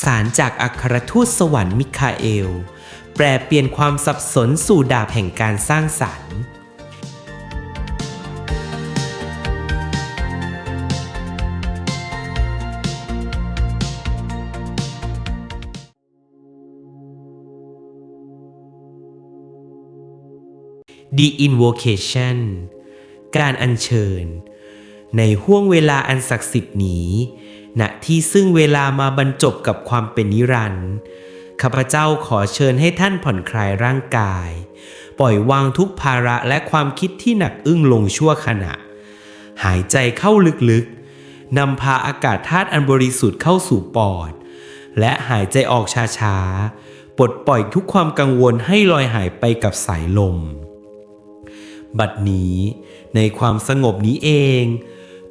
สารจากอัครทูตสวรรค์มิคาเอล แปลเปลี่ยนความสับสนสู่ดาบแห่งการสร้างสรรค์ The Invocation การอัญเชิญ ในห่วงเวลาอันศักดิ์สิทธิ์นี้ณที่ซึ่งเวลามาบรรจบกับความเป็นนิรันดร์ข้าพเจ้าขอเชิญให้ท่านผ่อนคลายร่างกาย ปล่อยวางทุกภาระและความคิดที่หนักอึ้งลงชั่วขณะ หายใจเข้าลึกๆนำพาอากาศธาตุอันบริสุทธิ์เข้าสู่ปอด และหายใจออกช้าๆปลดปล่อยทุกความกังวลให้ลอยหายไปกับสายลม บัดนี้ในความสงบนี้เอง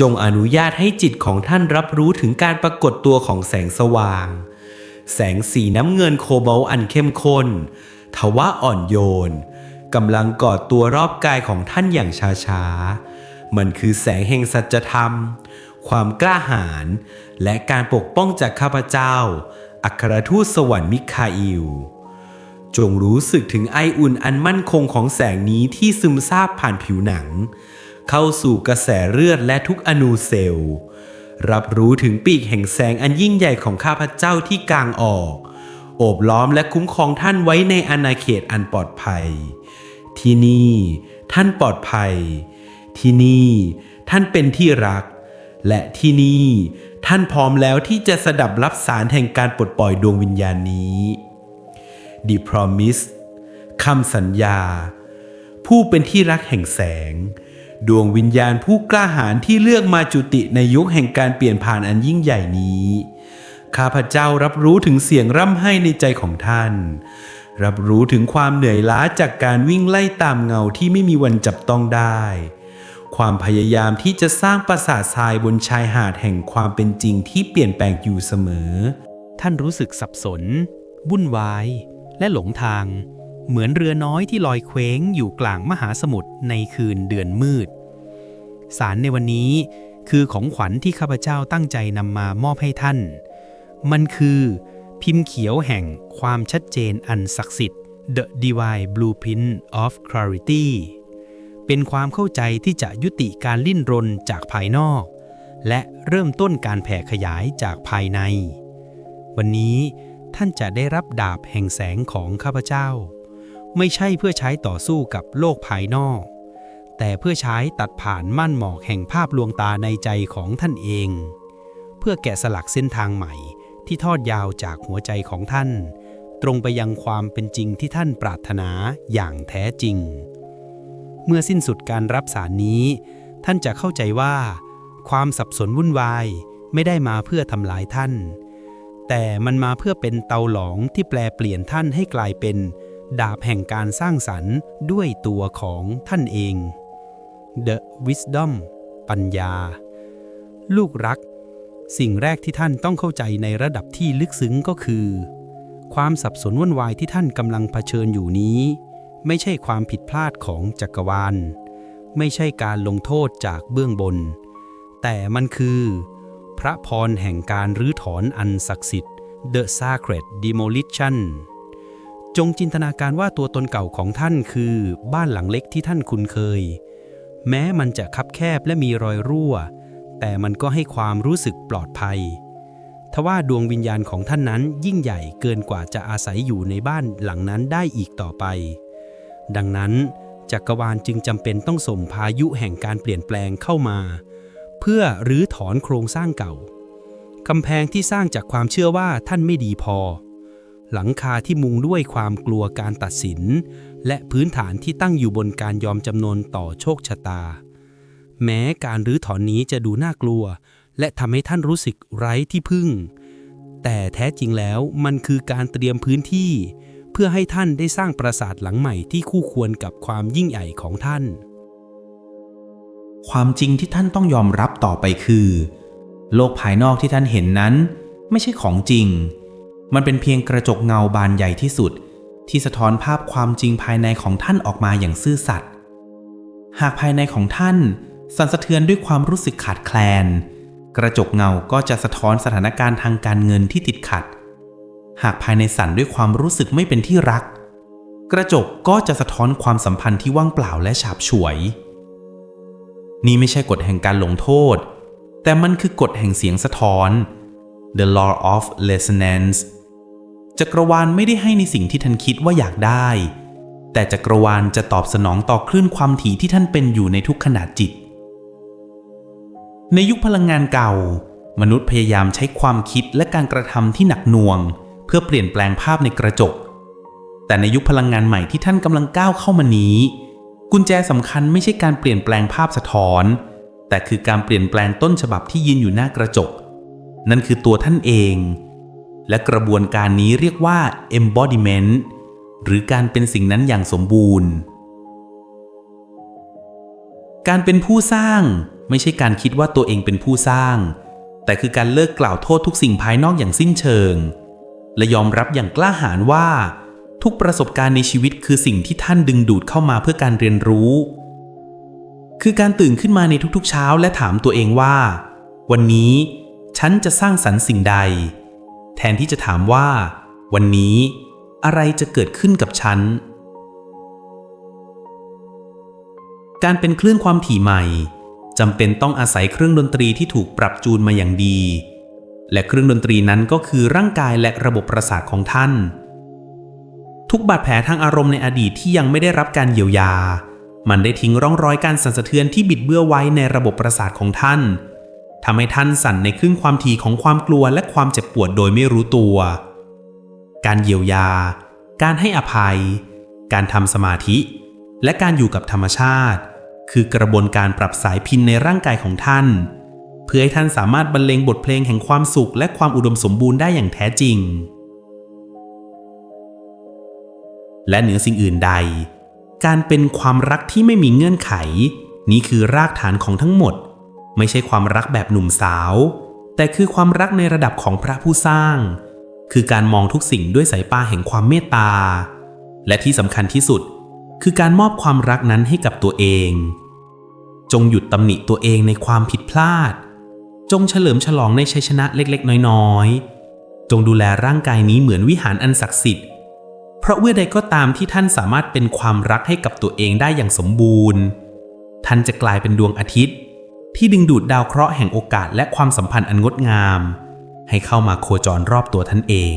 จงอนุญาตให้จิตของท่านรับรู้ถึงการปรากฏตัวของแสงสว่าง แสงสีน้ำเงินโคบอลอันเข้มข้น ทว่าอ่อนโยนกำลังกอดตัวรอบกายของท่านอย่างช้าๆ มันคือแสงแห่งสัจธรรม ความกล้าหาญและการปกป้องจากข้าพเจ้า อัครทูตสวรรค์มิคาอิล จงรู้สึกถึงไออุ่นอันมั่นคงของแสงนี้ที่ซึมซาบผ่านผิวหนัง เข้าสู่กระแสเลือดและทุกอนูเซลล์ รับรู้ถึงปีกแห่งแสงอันยิ่งใหญ่ของข้าพเจ้าที่กลางออก โอบล้อมและคุ้มครองท่านไว้ในอาณาเขตอันปลอดภัย ที่นี่ ท่านปลอดภัย ที่นี่ ท่านเป็นที่รัก และที่นี่ ท่านพร้อมแล้วที่จะสดับรับสารแห่งการปลดปล่อยดวงวิญญาณนี้ The Promise คำสัญญา ผู้เป็นที่รักแห่งแสง ดวงวิญญาณผู้กล้าหาญที่เลือกมาจุติในยุคแห่งการเปลี่ยนผ่านอันยิ่งใหญ่นี้ ข้าพเจ้ารับรู้ถึงเสียงร่ำไห้ในใจของท่าน รับรู้ถึงความเหนื่อยล้าจากการวิ่งไล่ตามเงาที่ไม่มีวันจับต้องได้ ความพยายามที่จะสร้างปราสาททรายบนชายหาดแห่งความเป็นจริงที่เปลี่ยนแปลงอยู่เสมอ ท่านรู้สึกสับสน วุ่นวาย และหลงทาง เหมือนเรือน้อยที่ลอยเคว้งอยู่กลางมหาสมุทรในคืนเดือนมืด สารในวันนี้คือของขวัญที่ข้าพเจ้าตั้งใจนำมามอบให้ท่าน มันคือพิมพ์เขียวแห่งความชัดเจนอันศักดิ์สิทธิ์ The Divine Blueprint of Clarity เป็นความเข้าใจที่จะยุติการลิ้นรนจากภายนอก และเริ่มต้นการแผ่ขยายจากภายใน วันนี้ท่านจะได้รับดาบแห่งแสงของข้าพเจ้า ไม่ใช่เพื่อใช้ต่อสู้กับโลกภายนอก แต่เพื่อใช้ตัดผ่านม่านหมอกแห่งภาพลวงตาในใจของท่านเอง เพื่อแกะสลักเส้นทางใหม่ที่ทอดยาวจากหัวใจของท่าน ตรงไปยังความเป็นจริงที่ท่านปรารถนาอย่างแท้จริง เมื่อสิ้นสุดการรับสารนี้ ท่านจะเข้าใจว่า ความสับสนวุ่นวายไม่ได้มาเพื่อทำลายท่าน แต่มันมาเพื่อเป็นเตาหลองที่แปลเปลี่ยนท่านให้กลายเป็น ดาบแห่งการสร้างสรรค์ด้วยตัวของท่านเอง The Wisdom ปัญญา ลูกรัก สิ่งแรกที่ท่านต้องเข้าใจในระดับที่ลึกซึ้งก็คือ ความสับสนวุ่นวายที่ท่านกำลังเผชิญอยู่นี้ ไม่ใช่ความผิดพลาดของจักรวาล ไม่ใช่การลงโทษจากเบื้องบน แต่มันคือ พระพรแห่งการรื้อถอนอันศักดิ์สิทธิ์ The Sacred Demolition จงจินตนาการว่าตัวตนเก่าของท่านคือบ้านหลังเล็กที่ท่านคุ้นเคย แม้มันจะคับแคบและมีรอยรั่ว แต่มันก็ให้ความรู้สึกปลอดภัย ทว่าดวงวิญญาณของท่านนั้นยิ่งใหญ่เกินกว่าจะอาศัยอยู่ในบ้านหลังนั้นได้อีกต่อไป ดังนั้นจักรวาลจึงจำเป็นต้องส่งพายุแห่งการเปลี่ยนแปลงเข้ามา เพื่อรื้อถอนโครงสร้างเก่ากำแพงที่สร้างจากความเชื่อว่าท่านไม่ดีพอ หลังคาที่มุงด้วยความกลัวการตัดสิน และพื้นฐานที่ตั้งอยู่บนการยอมจำนนต่อโชคชะตา แม้การรื้อถอนนี้จะดูน่ากลัว และทำให้ท่านรู้สึกไร้ที่พึ่ง แต่แท้จริงแล้วมันคือการเตรียมพื้นที่ เพื่อให้ท่านได้สร้างปราสาทหลังใหม่ที่คู่ควรกับความยิ่งใหญ่ของท่าน ความจริงที่ท่านต้องยอมรับต่อไปคือ โลกภายนอกที่ท่านเห็นนั้น ไม่ใช่ของจริง มันเป็นเพียงกระจกเงาบานใหญ่ที่สุด ที่สะท้อนภาพความจริงภายในของท่านออกมาอย่างซื่อสัตย์หากภายในของท่านสั่นสะเทือนด้วยความรู้สึกขาดแคลน กระจกเงาก็จะสะท้อนสถานการณ์ทางการเงินที่ติดขัด หากภายในสั่นด้วยความรู้สึกไม่เป็นที่รัก กระจกก็จะสะท้อนความสัมพันธ์ที่ว่างเปล่าและฉาบฉวย นี่ไม่ใช่กฎแห่งการลงโทษ แต่มันคือกฎแห่งเสียงสะท้อน the law of resonance จักรวาลไม่ได้ให้ในสิ่งที่ท่านคิดว่าอยากได้ แต่จักรวาลจะตอบสนองต่อคลื่นความถี่ที่ท่านเป็นอยู่ในทุกขณะจิต ในยุคพลังงานเก่า มนุษย์พยายามใช้ความคิดและการกระทำที่หนักหน่วง เพื่อเปลี่ยนแปลงภาพในกระจก แต่ในยุคพลังงานใหม่ที่ท่านกำลังก้าวเข้ามานี้ กุญแจสำคัญไม่ใช่การเปลี่ยนแปลงภาพสะท้อน แต่คือการเปลี่ยนแปลงต้นฉบับที่ยืนอยู่หน้ากระจก นั่นคือตัวท่านเอง และกระบวนการนี้เรียกว่า embodiment หรือการเป็นสิ่งนั้นอย่างสมบูรณ์ การเป็นผู้สร้างไม่ใช่การคิดว่าตัวเองเป็นผู้สร้าง แต่คือการเลิกกล่าวโทษทุกสิ่งภายนอกอย่างสิ้นเชิง และยอมรับอย่างกล้าหาญว่า ทุกประสบการณ์ในชีวิตคือสิ่งที่ท่านดึงดูดเข้ามาเพื่อการเรียนรู้ คือการตื่นขึ้นมาในทุกๆเช้าและถามตัวเองว่า วันนี้ ฉันจะสร้างสรรค์สิ่งใด แทนที่จะถามว่า วันนี้อะไรจะเกิดขึ้นกับฉัน การเป็นคลื่นความถี่ใหม่จำเป็นต้องอาศัยเครื่องดนตรีที่ถูกปรับจูนมาอย่างดี และเครื่องดนตรีนั้นก็คือร่างกายและระบบประสาทของท่าน ทุกบาดแผลทางอารมณ์ในอดีตที่ยังไม่ได้รับการเยียวยา มันได้ทิ้งร่องรอยการสั่นสะเทือนที่บิดเบื้อไว้ในระบบประสาทของท่าน ทำให้ท่านสั่นในคลื่นความถี่ของความกลัวและความเจ็บปวดโดยไม่รู้ตัว การเยียวยา การให้อภัย การทำสมาธิ และการอยู่กับธรรมชาติ คือกระบวนการปรับสายพินในร่างกายของท่าน เพื่อให้ท่านสามารถบรรเลงบทเพลงแห่งความสุขและความอุดมสมบูรณ์ได้อย่างแท้จริง และเหนือสิ่งอื่นใด การเป็นความรักที่ไม่มีเงื่อนไข นี้คือรากฐานของทั้งหมด ไม่ใช่ความรักแบบหนุ่มสาว แต่คือความรักในระดับของพระผู้สร้าง คือการมองทุกสิ่งด้วยสายตาแห่งความเมตตา และที่สำคัญที่สุด คือการมอบความรักนั้นให้กับตัวเอง จงหยุดตำหนิตัวเองในความผิดพลาด จงเฉลิมฉลองในชัยชนะเล็กๆ น้อยๆ จงดูแลร่างกายนี้เหมือนวิหารอันศักดิ์สิทธิ์ เพราะเมื่อใดก็ตามที่ท่านสามารถเป็นความรักให้กับตัวเองได้อย่างสมบูรณ์ ท่านจะกลายเป็นดวงอาทิตย์ ที่ดึงดูดดาวเคราะห์แห่งโอกาสและความสัมพันธ์อันงดงาม ให้เข้ามาโคจรรอบตัวท่านเอง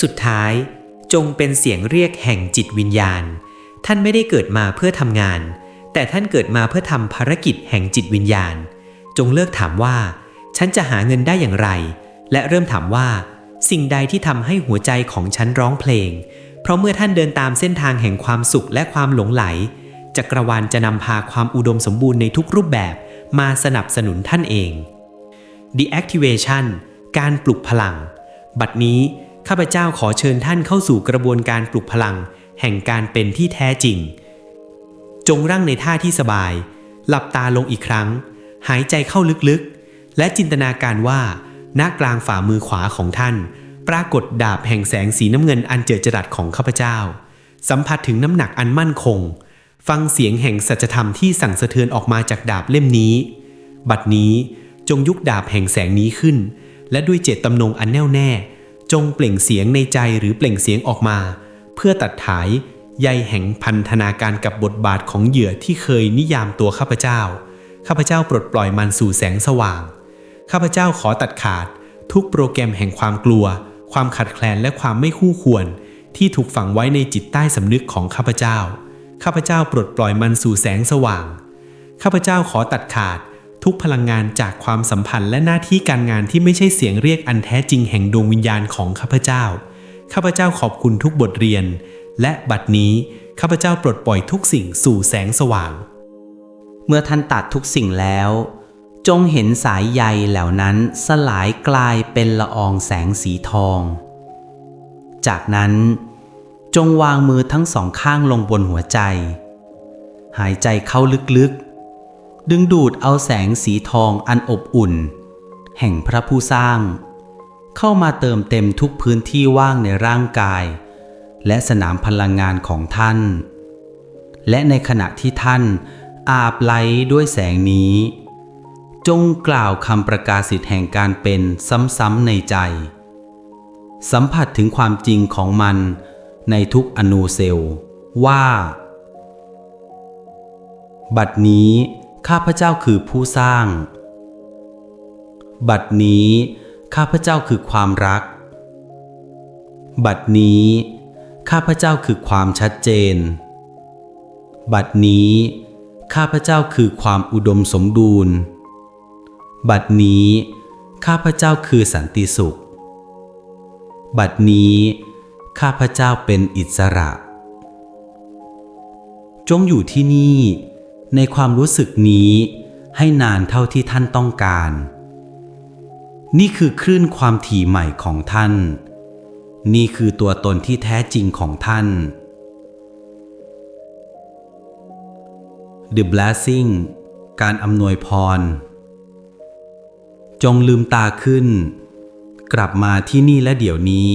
สุดท้าย จงเป็นเสียงเรียกแห่งจิตวิญญาณ ท่านไม่ได้เกิดมาเพื่อทำงาน แต่ท่านเกิดมาเพื่อทำภารกิจแห่งจิตวิญญาณ จงเลิกถามว่า ฉันจะหาเงินได้อย่างไร และเริ่มถามว่า สิ่งใดที่ทำให้หัวใจของฉันร้องเพลง เพราะเมื่อท่านเดินตามเส้นทางแห่งความสุขและความหลงไหล จักรวาลจะนำพาความอุดมสมบูรณ์ในทุกรูปแบบมาสนับสนุนท่านเอง Deactivation การปลุกพลัง บัดนี้ข้าพเจ้าขอเชิญท่านเข้าสู่กระบวนการปลุกพลัง แห่งการเป็นที่แท้จริง จงร่างในท่าที่สบาย หลับตาลงอีกครั้ง หายใจเข้าลึกๆ และจินตนาการว่าณกลางฝ่ามือขวาของท่าน ปรากฏดาบแห่งแสงสีน้ำเงินอันเจิดจรัสของข้าพเจ้า สัมผัสถึงน้ำหนักอันมั่นคง ฟังเสียงแห่งสัจธรรมที่สั่งสะเทือนออกมาจากดาบเล่มนี้ บัดนี้จงยุกดาบแห่งแสงนี้ขึ้น และด้วยเจตจำนงอันแน่วแน่ จงเปล่งเสียงในใจหรือเปล่งเสียงออกมา เพื่อตัดถายใยแห่งพันธนาการกับบทบาทของเหยื่อที่เคยนิยามตัวข้าพเจ้า ข้าพเจ้าปลดปล่อยมันสู่แสงสว่าง ข้าพเจ้าขอตัดขาด ทุกโปรแกรมแห่งความกลัว ความขัดแคลนและความไม่คู่ควร ที่ถูกฝังไว้ในจิตใต้สำนึกของข้าพเจ้า ข้าพเจ้าปลดปล่อยมันสู่แสงสว่าง ข้าพเจ้าขอตัดขาดทุกพลังงานจากความสัมพันธ์และหน้าที่การงานที่ไม่ใช่เสียงเรียกอันแท้จริงแห่งดวงวิญญาณของข้าพเจ้า ข้าพเจ้าขอบคุณทุกบทเรียน และบัดนี้ข้าพเจ้าปลดปล่อยทุกสิ่งสู่แสงสว่าง เมื่อท่านตัดทุกสิ่งแล้ว จงเห็นสายใยเหล่านั้นสลายกลายเป็นละอองแสงสีทอง จากนั้น จงวางมือทั้งสองข้างลงบนหัวใจ หายใจเข้าลึกๆ ดึงดูดเอาแสงสีทองอันอบอุ่น แห่งพระผู้สร้าง เข้ามาเติมเต็มทุกพื้นที่ว่างในร่างกาย และสนามพลังงานของท่าน และในขณะที่ท่านอาบไหลด้วยแสงนี้ จงกล่าวคำประกาศสิทธิ์แห่งการเป็นซ้ำๆในใจ สัมผัสถึงความจริงของมัน ในทุกอนูเซลล์ว่า บัดนี้ข้าพเจ้าคือผู้สร้าง บัดนี้ข้าพเจ้าคือความรัก บัดนี้ ข้าพเจ้าคือความชัดเจน บัดนี้ ข้าพเจ้าคือความอุดมสมบูรณ์ บัดนี้ ข้าพเจ้าคือสันติสุข บัดนี้ ข้าพเจ้าเป็นอิสระ จงอยู่ที่นี่ ในความรู้สึกนี้ให้นานเท่าที่ท่านต้องการ นี่คือคลื่นความถี่ใหม่ของท่าน นี่คือตัวตนที่แท้จริงของท่าน The Blessing การอำนวยพร จงลืมตาขึ้น กลับมาที่นี่และเดี๋ยวนี้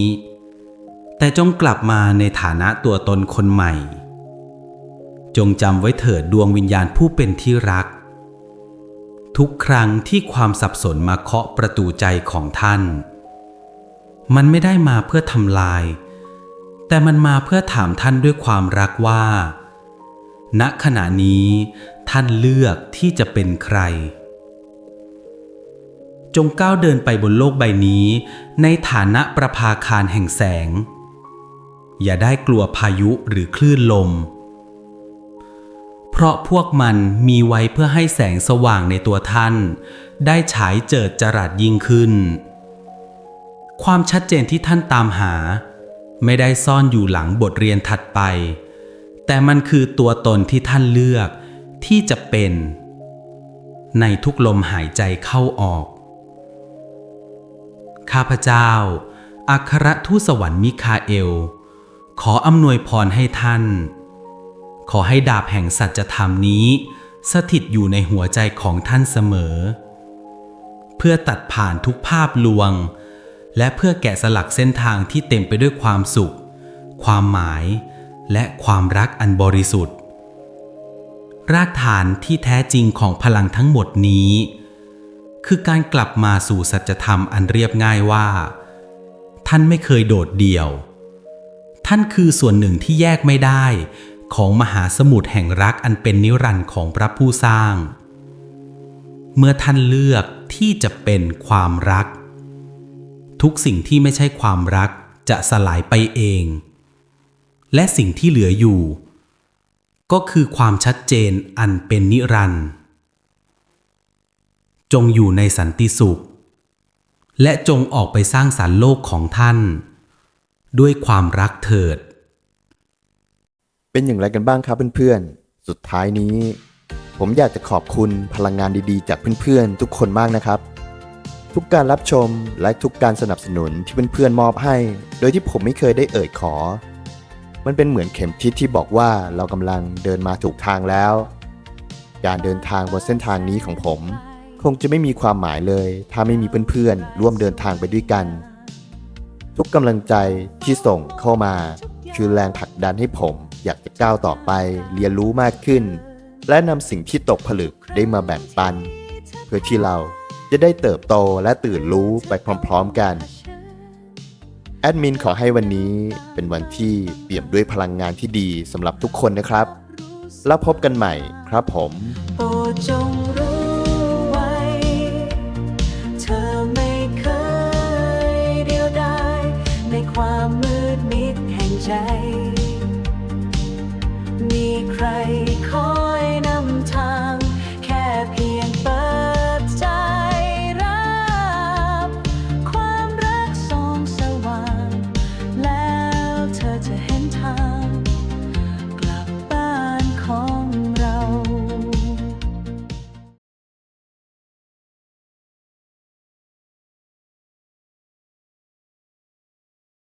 แต่จงกลับมาในฐานะตัวตนคนใหม่ จงจำไว้เถิดดวงวิญญาณผู้เป็นที่รัก ทุกครั้งที่ความสับสนมาเคาะประตูใจของท่าน มันไม่ได้มาเพื่อทำลาย แต่มันมาเพื่อถามท่านด้วยความรักว่า ณขณะนี้ท่านเลือกที่จะเป็นใคร จงก้าวเดินไปบนโลกใบนี้ ในฐานะประภาคารแห่งแสง อย่าได้กลัวพายุหรือคลื่นลม เพราะพวกมันมีไว้เพื่อให้แสงสว่างในตัวท่าน ได้ฉายเจิดจรัสยิ่งขึ้น ความชัดเจนที่ท่านตามหา ไม่ได้ซ่อนอยู่หลังบทเรียนถัดไป แต่มันคือตัวตนที่ท่านเลือกที่จะเป็น ในทุกลมหายใจเข้าออก ข้าพเจ้า อัครทูตสวรรค์มิคาเอล ขออำนวยพรให้ท่าน ขอให้ดาบแห่งสัจธรรมนี้ สถิตอยู่ในหัวใจของท่านเสมอ เพื่อตัดผ่านทุกภาพลวง และเพื่อแกะสลักเส้นทางที่เต็มไปด้วยความสุข ความหมาย และความรักอันบริสุทธิ์ รากฐานที่แท้จริงของพลังทั้งหมดนี้ คือการกลับมาสู่สัจธรรมอันเรียบง่ายว่า ท่านไม่เคยโดดเดี่ยว ท่านคือส่วนหนึ่งที่แยกไม่ได้ ของมหาสมุทรแห่งรักอันเป็นนิรันดร์ของพระผู้สร้าง เมื่อท่านเลือกที่จะเป็นความรัก ทุกสิ่งที่ไม่ใช่ความรักจะสลายไปเอง และสิ่งที่เหลืออยู่ ก็คือความชัดเจนอันเป็นนิรันดร์จงอยู่ในสันติสุข และจงออกไปสร้างสรรค์โลกของท่าน ด้วยความรักเถิด เป็นอย่างไรกันบ้างครับเพื่อนๆ สุดท้ายนี้ ผมอยากจะขอบคุณพลังงานดีๆ จากเพื่อนๆ ทุกคนมากนะครับ ทุกการรับชมและทุกการสนับสนุนที่เพื่อนๆมอบให้ โดยที่ผมไม่เคยได้เอ่ยขอ มันเป็นเหมือนเข็มทิศที่บอกว่าเรากำลังเดินมาถูกทางแล้ว การเดินทางบนเส้นทางนี้ของผม คงจะไม่มีความหมายเลย ถ้าไม่มีเพื่อนๆร่วมเดินทางไปด้วยกัน ทุกกำลังใจที่ส่งเข้ามา คือแรงผลักดันให้ผมอยากจะก้าวต่อไปเรียนรู้มากขึ้น และนำสิ่งที่ตกผลึกได้มาแบ่งปัน เพื่อที่เราจะได้เติบโตและตื่นรู้ไปพร้อมๆกัน แอดมินขอให้วันนี้เป็นวันที่เปี่ยมด้วยพลังงานที่ดีสำหรับทุกคนนะครับ แล้วพบกันใหม่ครับผม